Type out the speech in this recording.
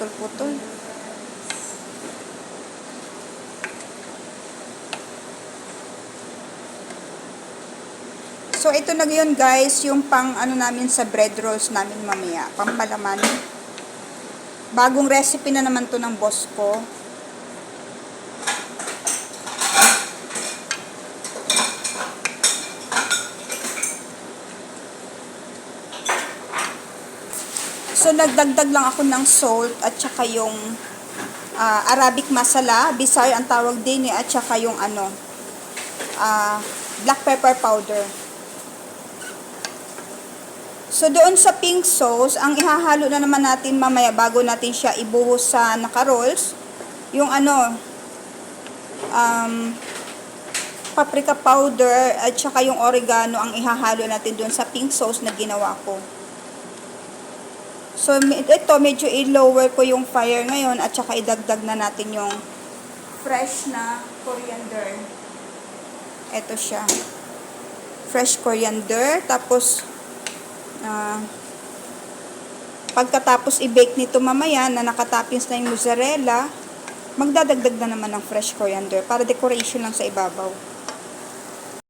putol-putol. So, ito na yun guys, yung pang ano namin sa bread rolls namin mamaya, pampalaman. Bagong recipe na naman to ng boss ko. So, nagdagdag lang ako ng salt at saka yung ah, Arabic masala, Bisaya ang tawag din eh, at saka yung ano, ah, black pepper powder. So, doon sa pink sauce, ang ihahalo na naman natin mamaya bago natin siya ibuhos sa naka-rolls, yung ano, um, paprika powder at saka yung oregano ang ihahalo natin doon sa pink sauce na ginawa ko. So, ito, medyo i-lower ko yung fire ngayon at saka idagdag na natin yung fresh na coriander. Ito siya. Fresh coriander. Tapos, ah, pagkatapos i-bake nito mamaya na nakatapins na yung mozzarella, magdadagdag na naman ng fresh coriander para decoration lang sa ibabaw.